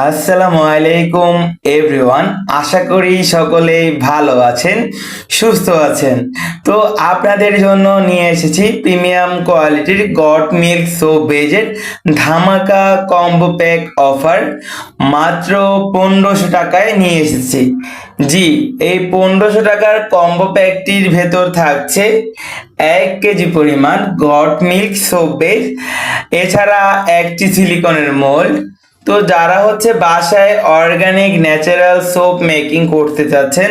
আসসালামু আলাইকুম এভরিওয়ান আশা করি সকলেই ভালো আছেন, সুস্থ আছেন। তো আপনাদের জন্য নিয়ে এসেছি প্রিমিয়াম কোয়ালিটির গট মিল্ক সোপ বেজের ধামাকা কম্বো প্যাক অফার। মাত্র পনেরোশো টাকায় নিয়ে এসেছি। জি, এই পনেরোশো টাকার কম্বো প্যাকটির ভেতর থাকছে এক কেজি পরিমাণ গট মিল্ক সোপ বেজ এছাড়া একটি সিলিকনের মোল্ড তো যারা হচ্ছে বাসায় অর্গানিক ন্যাচারাল সোপ মেকিং করতে চাচ্ছেন,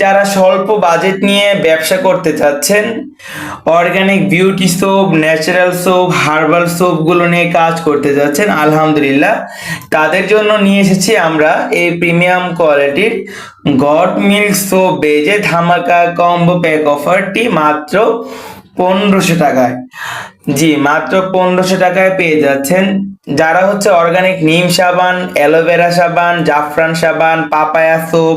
যারা স্বল্প বাজেট নিয়ে ব্যবসা করতে চাচ্ছেন organic beauty soap natural soap herbal সোপগুলো নিয়ে কাজ করতে যাচ্ছেন আলহামদুলিল্লাহ, তাদের জন্য নিয়ে এসেছি আমরা এই প্রিমিয়াম কোয়ালিটির গড মিল্ক সোপ বেজে ধামাকা কম্বো প্যাক অফারটি মাত্র পনেরোশো টাকায়। জি, মাত্র পনেরোশো টাকায় পেয়ে যাচ্ছেন যারা হচ্ছে অর্গানিক নিম সাবান অ্যালোভেরা সাবান, জাফরান সাবান, papaya soap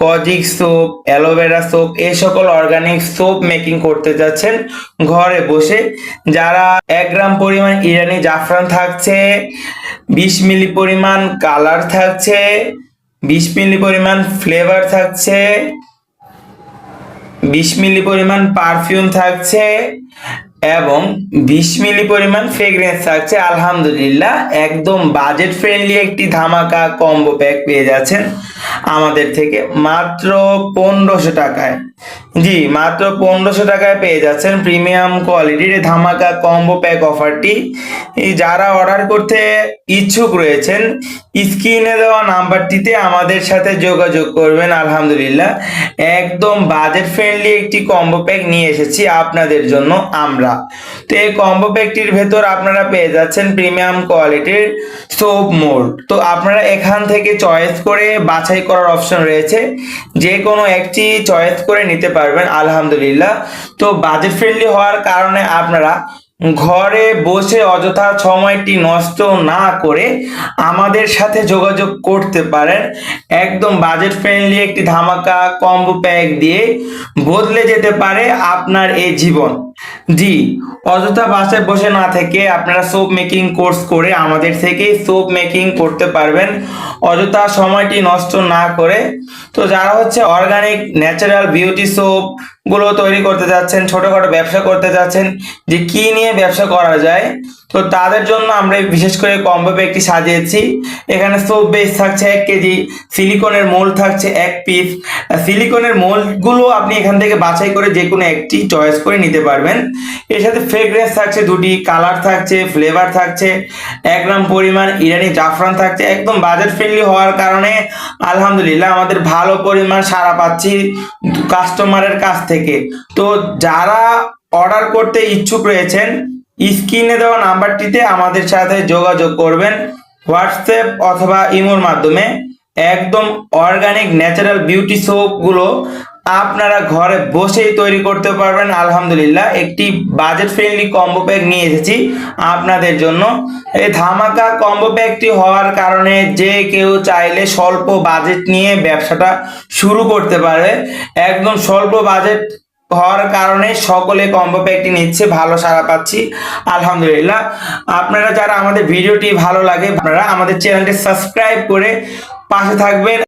kojic soap aloe vera soap এই সকল অর্গানিক সোপ মেকিং করতে যাচ্ছেন ঘরে বসে। যারা এক গ্রাম পরিমাণ ইরানি জাফরান থাকছে, বিশ মিলি পরিমাণ কালার থাকছে, বিশ মিলি পরিমাণ ফ্লেভার থাকছে, বিশ মিলি পরিমাণ পারফিউম থাকছে এবং বিশ মিলি পরিমাণ ফ্রেগরেন্স থাকছে। আলহামদুলিল্লাহ, একদম বাজেট ফ্রেন্ডলি একটি ধামাকা কম্বো প্যাক পেয়ে যাচ্ছেন। আমাদের থেকে মাত্র পনেরোশো টাকায়। জি, মাত্র পনেরোশো টাকায় পেয়ে যাচ্ছেন প্রিমিয়াম কোয়ালিটির ধামাকা কম্বো প্যাক অফারটি। যারা অর্ডার করতে ইচ্ছুক রয়েছেন, স্ক্রিনে দেওয়া নাম্বারটিতে আমাদের সাথে যোগাযোগ করবেন, আলহামদুলিল্লাহ। একদম বাজেট ফ্রেন্ডলি একটি কম্বো প্যাক নিয়ে এসেছি আপনাদের জন্য আমরা। তো এই কম্বো প্যাকটির ভেতর আপনারা পেয়ে যাচ্ছেন প্রিমিয়াম কোয়ালিটির সোপ মোল্ড। তো আপনারা এখান থেকে চয়েস করে বাছাই করার অপশন রয়েছে। যে কোনো একটি চয়েস করে নিতে পারবেন, আলহামদুলিল্লাহ। তো বাজেট ফ্রেন্ডলি হওয়ার কারণে আপনারা ঘরে বসে অযথা সময়টি নষ্ট না করে আমাদের সাথে যোগাযোগ করতে পারেন। একদম বাজেট ফ্রেন্ডলি একটি ধামাকা কম্বো প্যাক দিয়ে বদলে যেতে পারে আপনার এই জীবন। জি, অযথা বাসায় বসে না থেকে আপনারা সোপ মেকিং কোর্স করে আমাদের থেকেই সোপ মেকিং করতে পারবেন। অযথা সময়টি নষ্ট না করে। তো যারা হচ্ছে অর্গানিক ন্যাচারাল বিউটি সোপগুলো তৈরি করতে যাচ্ছেন, ছোটখাটো ব্যবসা করতে যাচ্ছেন, যে কি নিয়ে ব্যবসা করা যায়, তো তাদের জন্য আমরা বিশেষ করে কম্বো প্যাকটি সাজিয়েছি। এখানে সোপ বেস থাকছে এক কেজি সিলিকনের মোল থাকছে এক পিস সিলিকনের মোল্ডগুলো আপনি এখান থেকে বাছাই করে যে কোনো একটি চয়েস করে নিতে পারবেন। এর সাথে ফ্রেগ্রেন্স থাকছে, দুটি কালার থাকছে ফ্লেভার থাকছে, এক গ্রাম পরিমাণ ইরানি জাফরান থাকছে, একদম বাজেট ফ্রেন্ডলি হওয়ার কারণে আলহামদুলিল্লাহ আমাদের ভালো পরিমাণ সাড়া পাচ্ছি কাস্টমারের কাছ থেকে। তো যারা অর্ডার করতে ইচ্ছুক রয়েছেন স্ক্রিনে দেওয়া নাম্বারটিতে আমাদের সাথে যোগাযোগ করবেন, হোয়াটসঅ্যাপ অথবা ইমোর মাধ্যমে। একদম অর্গানিক ন্যাচারাল বিউটি সোপগুলো আপনারা ঘরে বসেই তৈরি করতে পারবেন। আলহামদুলিল্লাহ, একটি বাজেট ফ্রেন্ডলি কম্বো প্যাক নিয়ে এসেছি আপনাদের জন্য। এই ধামাকা কম্বো প্যাকটি হওয়ার কারণে যে কেউ চাইলে স্বল্প বাজেট নিয়ে ব্যবসাটা শুরু করতে পারে একদম স্বল্প বাজেট হওয়ার কারণে সকলে কম্বো প্যাকটি নিচ্ছে, ভালো সাড়া পাচ্ছি। আলহামদুলিল্লাহ, আপনারা যারা আমাদের ভিডিওটি ভালো লাগে, আপনারা আমাদের চ্যানেলটি সাবস্ক্রাইব করে পাশে থাকবেন।